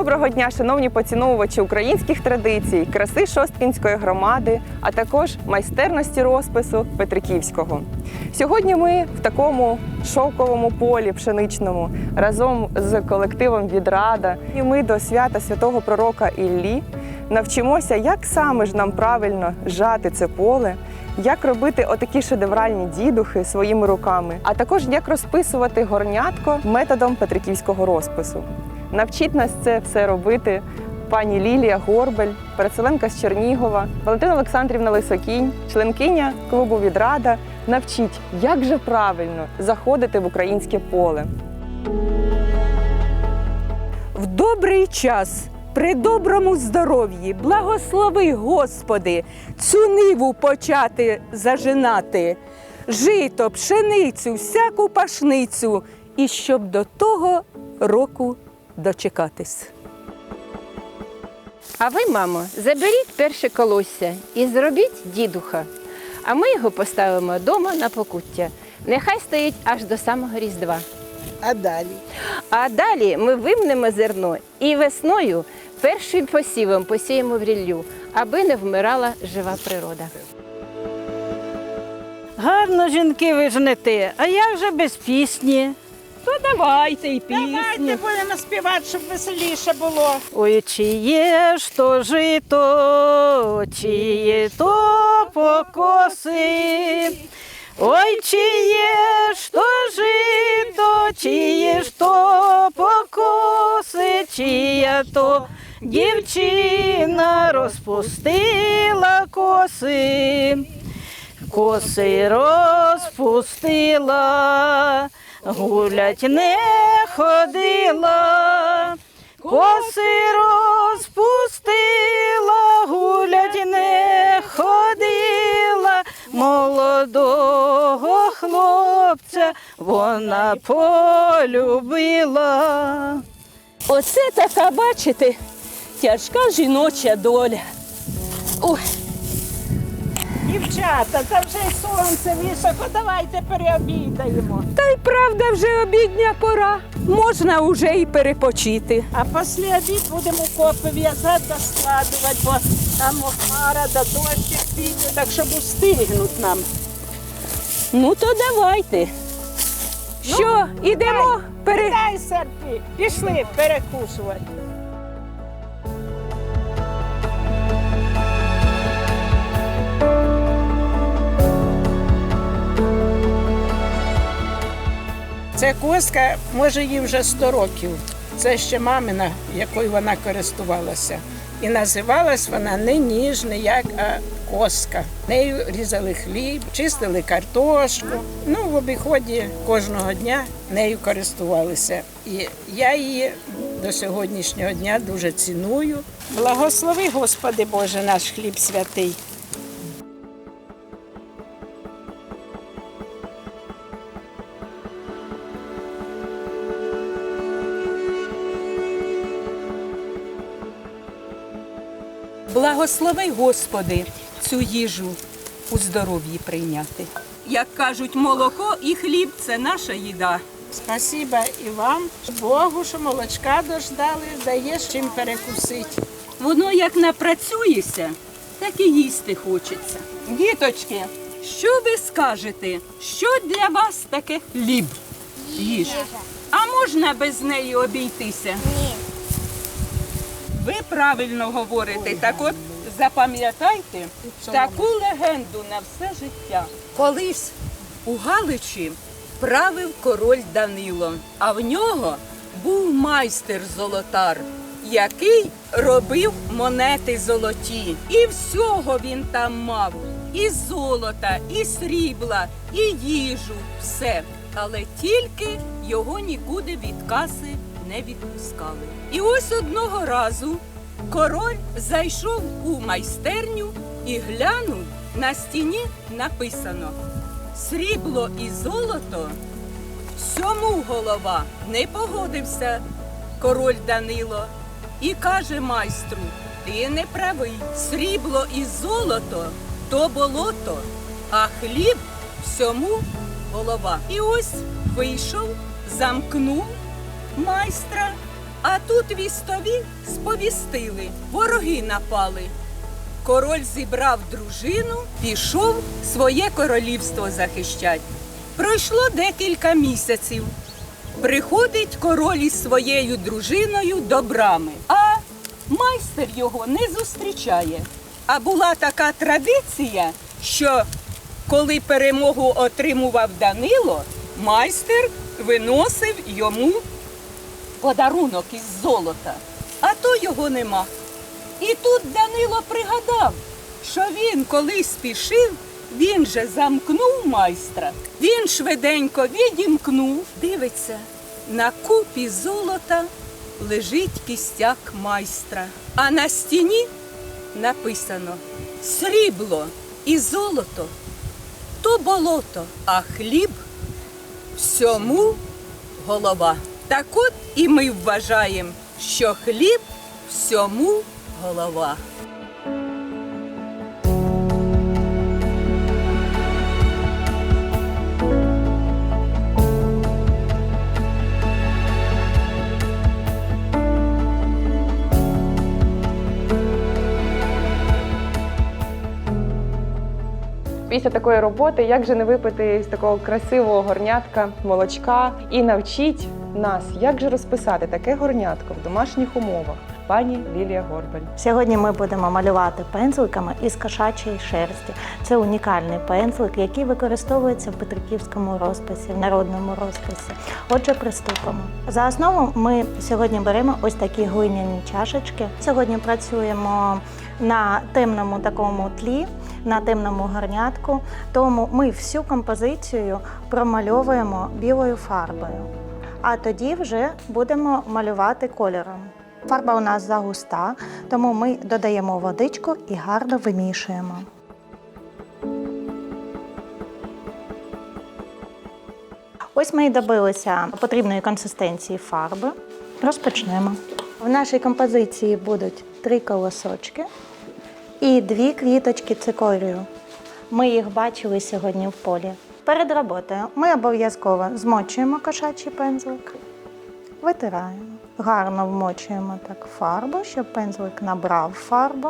Доброго дня, шановні поціновувачі українських традицій, краси Шосткінської громади, а також майстерності розпису Петриківського. Сьогодні ми в такому шовковому полі пшеничному разом з колективом Відрада. І ми до свята святого пророка Іллі навчимося, як саме ж нам правильно жати це поле, як робити отакі шедевральні дідухи своїми руками, а також як розписувати горнятко методом петриківського розпису. Навчить нас це все робити пані Лілія Горбель, переселенка з Чернігова, Валентина Олександрівна Лисокінь, членкиня клубу Відрада. Навчить, як же правильно заходити в українське поле. В добрий час, при доброму здоров'ї, благослови, Господи, цю ниву почати зажинати, жито, пшеницю, всяку пашницю, і щоб до того року дочекатись. А ви, мамо, заберіть перше колосся і зробіть дідуха. А ми його поставимо вдома на покуття. Нехай стоїть аж до самого Різдва. А далі? А далі ми вимнемо зерно і весною першим посівом посіємо в ріллю, аби не вмирала жива природа. Гарно жінки ви жнете, а як же без пісні? То давайте й Давайте будемо співати, щоб веселіше було. Ой, чиє ж то жито, чиє то покоси. Ой, чиє ж то жито, чиє ж то покоси, чия то дівчина розпустила коси. Коси розпустила, гулять не ходила, коси розпустила, гулять не ходила, молодого хлопця вона полюбила. Оце така, бачите, тяжка жіноча доля. Ой, Дівчата, та вже й сонце високо, давайте переобідаємо. та й правда вже обідня пора. Можна уже і перепочити. А після обід будемо копи в'язати та складувати, бо там хмара да дощик піде, так щоб устигнуть нам. Ну то давайте. Що, ідемо? Пере... Дай серпи, пішли перекусувати. Ця коска, може, їй вже 100 років. Це ще мамина, якою вона користувалася. І називалась вона не ніж, не як, а коска. Нею різали хліб, чистили картошку. Ну, в обіході кожного дня нею користувалися. І я її до сьогоднішнього дня дуже ціную. Благослови, Господи Боже, наш хліб святий. Благослови, Господи, цю їжу у здоров'ї прийняти. Як кажуть, молоко і хліб це наша їда. Спасіба і вам, Богу, що молочка дождали, даєш чим перекусити. Воно як напрацюєшся, так і їсти хочеться. Діточки, що ви скажете? Що для вас таке хліб? Їжа. А можна без неї обійтися? Ні. Ви правильно говорите. Так от запам'ятайте таку легенду на все життя. Колись у Галичі правив король Данило, а в нього був майстер золотар, який робив монети золоті. І всього він там мав. І золота, і срібла, і їжу, все. Але тільки його нікуди від каси не відпускали. І ось одного разу король зайшов у майстерню і глянув на стіні написано Срібло і золото всьому голова не погодився король Данило і каже майстру: ти не правий, срібло і золото то болото, а хліб всьому голова. І ось вийшов, замкнув майстра А тут вістові сповістили, вороги напали. Король зібрав дружину, пішов своє королівство захищать. Пройшло декілька місяців. Приходить король із своєю дружиною до брами, а майстер його не зустрічає. А була така традиція, що коли перемогу отримував Данило, майстер виносив йому подарунок із золота, а то його нема. І тут Данило пригадав, що він колись спішив, він же замкнув майстра. Він швиденько відімкнув, дивиться, на купі золота лежить кістяк майстра. А на стіні написано срібло і золото то болото, а хліб всьому голова. Так от і ми вважаємо, що хліб всьому голова. Після такої роботи, як же не випити з такого красивого горнятка молочка і навчіть нас, як же розписати таке горнятко в домашніх умовах, пані Лілія Горбель. Сьогодні ми будемо малювати пензликами із кошачої шерсті. Це унікальний пензлик, який використовується в петриківському розписі, в народному розписі. Отже, приступимо. За основу ми сьогодні беремо ось такі глиняні чашечки. Сьогодні працюємо на темному такому тлі, на темному гарнятку. Тому ми всю композицію промальовуємо білою фарбою. А тоді вже будемо малювати кольором. Фарба у нас загуста, тому ми додаємо водичку і гарно вимішуємо. Ось ми і добилися потрібної консистенції фарби. Розпочнемо. В нашій композиції будуть три колосочки і дві квіточки цикорію. Ми їх бачили сьогодні в полі. Перед роботою ми обов'язково змочуємо кошачий пензлик, витираємо. Гарно вмочуємо так фарбу, щоб пензлик набрав фарбу.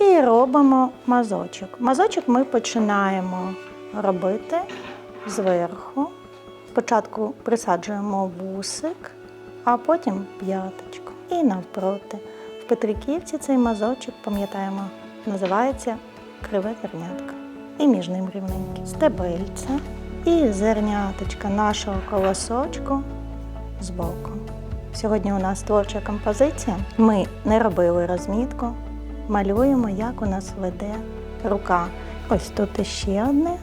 І робимо мазочок. Мазочок ми починаємо робити зверху. Спочатку присаджуємо вусик, а потім п'яточку. І навпроти. В Петриківці цей мазочок, пам'ятаємо, називається криве зернятко. І між ним рівненьке стебельце і зерняточка нашого колосочку збоку. Сьогодні у нас творча композиція. Ми не робили розмітку, малюємо, як у нас веде рука. Ось тут іще одне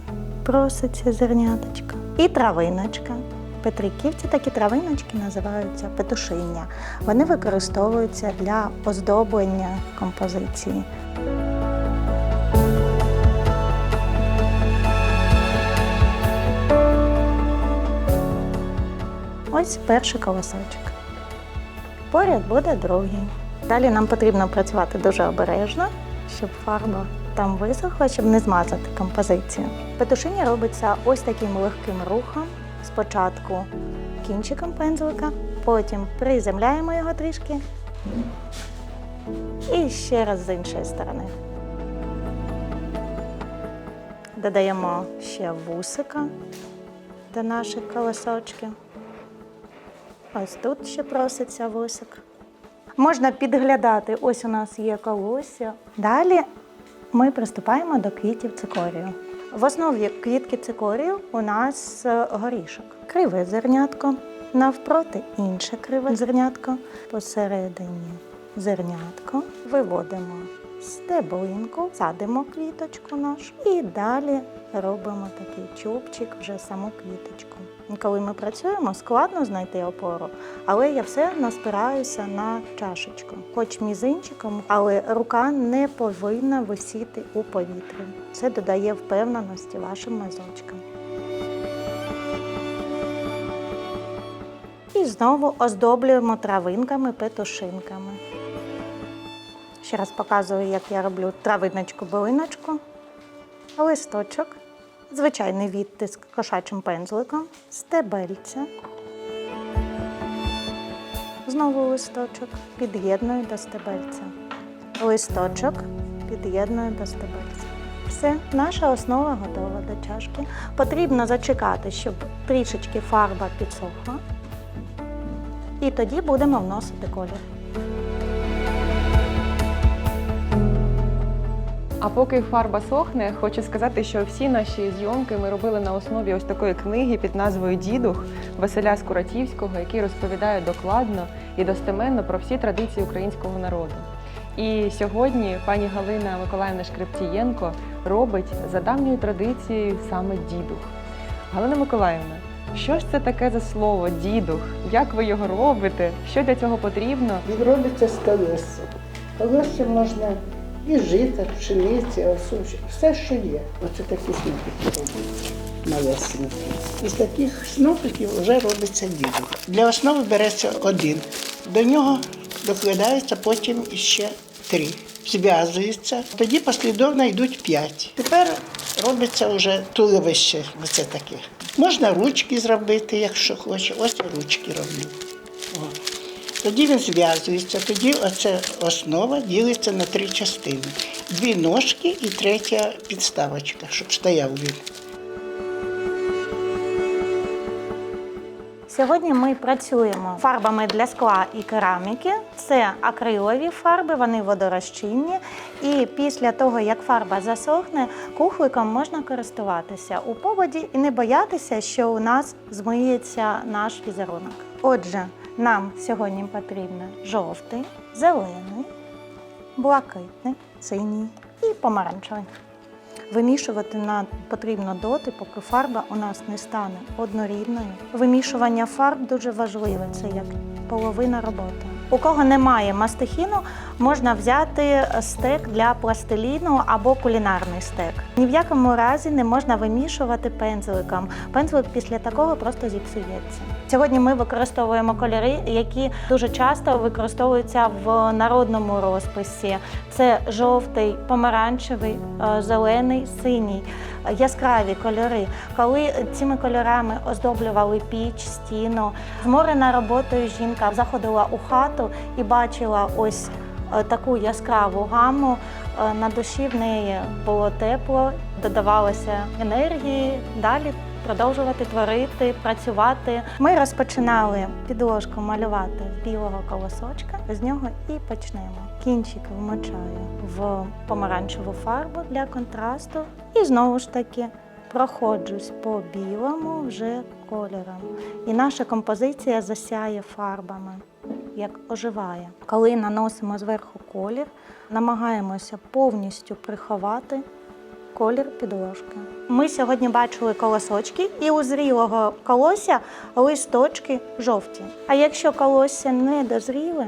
проситься зерняточка. І травиночка. Петриківці такі травиночки називаються петушиння. Вони використовуються для оздоблення композиції. Ось перший колосочок. Поряд буде другий. Далі нам потрібно працювати дуже обережно, щоб фарба там висохла, щоб не змазати композицію. Петушиня робиться ось таким легким рухом. Спочатку кінчиком пензлика, потім приземляємо його трішки. І ще раз з іншої сторони. Додаємо ще вусика до наших колосочків. Ось тут ще проситься вусик. Можна підглядати, ось у нас є колосся. Далі ми приступаємо до квітів цикорію. В основі квітки цикорію у нас е, горішок. Криве зернятко, навпроти інше криве зернятко, посередині зернятко. Виводимо стеблинку, садимо квіточку нашу і далі робимо такий чубчик, вже саму квіточку. Коли ми працюємо, складно знайти опору, але я все одно спираюся на чашечку, хоч мізинчиком, але рука не повинна висіти у повітрі. Це додає впевненості вашим мазочкам. І знову оздоблюємо травинками, петушинками. Ще раз показую, як я роблю травиночку-билиночку, листочок, звичайний відтиск кошачим пензликом, стебельце. Знову листочок під'єдную до стебельця. Листочок під'єдную до стебельця. Все, наша основа готова до чашки. Потрібно зачекати, щоб трішечки фарба підсохла. І тоді будемо вносити колір. А поки фарба сохне, хочу сказати, що всі наші зйомки ми робили на основі ось такої книги під назвою Дідух Василя Скуратівського, який розповідає докладно і достеменно про всі традиції українського народу. І сьогодні пані Галина Миколаївна Шкрептієнко робить за давньою традицією саме дідух. Галина Миколаївна, що ж це таке за слово дідух? Як ви його робите? Що для цього потрібно? Він робиться з колеса. Колеса можна і жита, пшениці, осуші, все, що є. Оце такі снопики робляться малесенькі. Із таких снопиків вже робиться дідух. Для основи береться один. До нього докладається потім ще три. Зв'язується, тоді послідовно йдуть п'ять. Тепер робиться вже туловище, оце таке. Можна ручки зробити, якщо хоче. Ось ручки роблю. Тоді він зв'язується, тоді оця основа ділиться на три частини: дві ножки і третя підставочка, щоб стояв він. Сьогодні ми працюємо фарбами для скла і кераміки. Це акрилові фарби, вони водорозчинні. І після того, як фарба засохне, кухликом можна користуватися у поводі і не боятися, що у нас змиється наш візерунок. Отже, нам сьогодні потрібно жовтий, зелений, блакитний, синій і помаранчевий. Вимішувати нам потрібно доти, поки фарба у нас не стане однорідною. Вимішування фарб дуже важливе, це як половина роботи. У кого немає мастихіну, можна взяти стек для пластиліну або кулінарний стек. Ні в якому разі не можна вимішувати пензликом. Пензлик після такого просто зіпсується. Сьогодні ми використовуємо кольори, які дуже часто використовуються в народному розписі. Це жовтий, помаранчевий, е, зелений, синій, е, яскраві кольори. Коли цими кольорами оздоблювали піч, стіну, зморена роботою жінка заходила у хату і бачила ось е, таку яскраву гаму. Е, На душі в неї було тепло, додавалося енергії. Далі продовжувати творити, працювати. Ми розпочинали підложку малювати з білого колосочка. З нього і почнемо. Кінчик вмочаю в помаранчеву фарбу для контрасту. І знову ж таки проходжусь по білому вже кольором. І наша композиція засяє фарбами, як оживає. Коли наносимо зверху колір, намагаємося повністю приховати колір підложки. Ми сьогодні бачили колосочки, і у зрілого колосся листочки жовті. А якщо колосся не дозріле,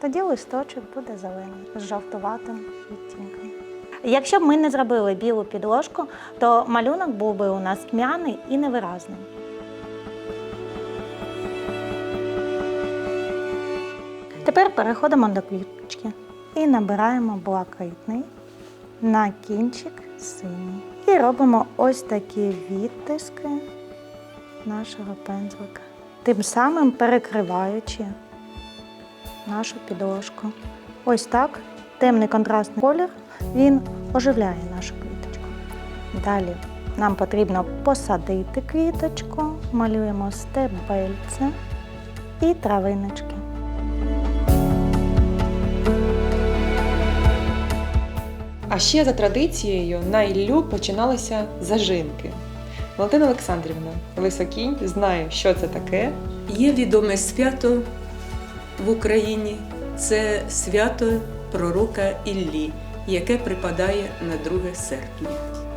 тоді листочок буде зелений з жовтуватим відтінком. Якщо б ми не зробили білу підложку, то малюнок був би у нас тьмяний і невиразний. Тепер переходимо до квіточки і набираємо блакитний на кінчик синій. І робимо ось такі відтиски нашого пензлика, тим самим перекриваючи нашу підложку. Ось так темний контрастний колір він оживляє нашу квіточку. Далі нам потрібно посадити квіточку, малюємо стебельце і травиночки. А ще за традицією на Іллю починалися зажинки. Валентина Олександрівна, Лисокінь знає, що це таке. Є відоме свято в Україні це свято пророка Іллі, яке припадає на 2 серпня.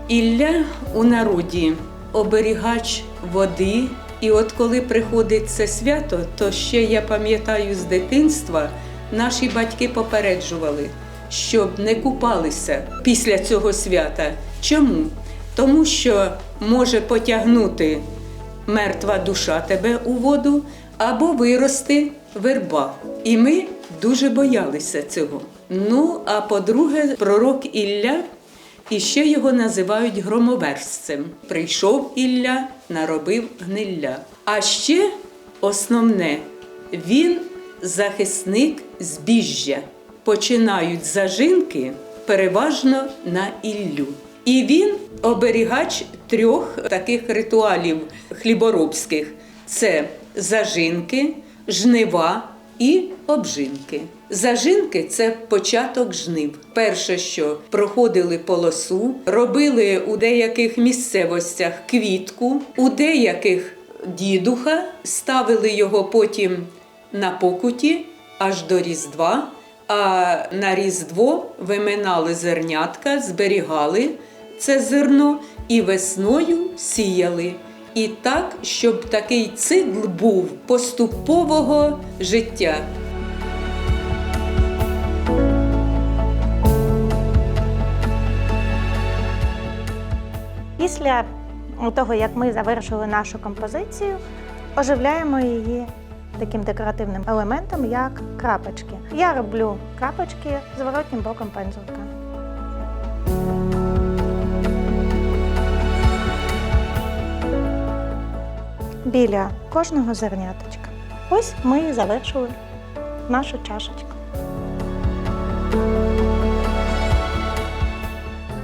Ілля у народі оберігач води. І от коли приходить це свято, то ще я пам'ятаю з дитинства, наші батьки попереджували, щоб не купалися після цього свята. Чому? Тому що може потягнути мертва душа тебе у воду або вирости верба. І ми дуже боялися цього. Ну, а по-друге, пророк Ілля, і ще його називають громоверцем. Прийшов Ілля, наробив гнилля. А ще основне, він захисник збіжжя. Починають зажинки переважно на Іллю. І він оберігач трьох таких ритуалів хліборобських: це зажинки, жнива і обжинки. Зажинки це початок жнив. Перше, що проходили полосу, робили у деяких місцевостях квітку, у деяких дідуха, ставили його потім на покуті аж до Різдва. А на Різдво виминали зернятка, зберігали це зерно і весною сіяли. І так, щоб такий цикл був поступового життя. Після того, як ми завершили нашу композицію, оживляємо її таким декоративним елементом, як крапочки. Я роблю крапочки зворотнім боком пензлика. Біля кожного зерняточка. Ось ми і завершили нашу чашечку.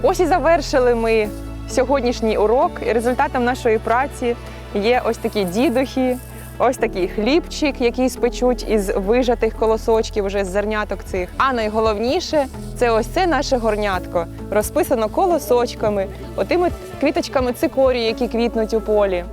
Ось і завершили ми сьогоднішній урок. І результатом нашої праці є ось такі дідухи, ось такий хлібчик, який спечуть із вижатих колосочків, уже з зерняток цих. А найголовніше це ось це наше горнятко, розписано колосочками, отими квіточками цикорії, які квітнуть у полі.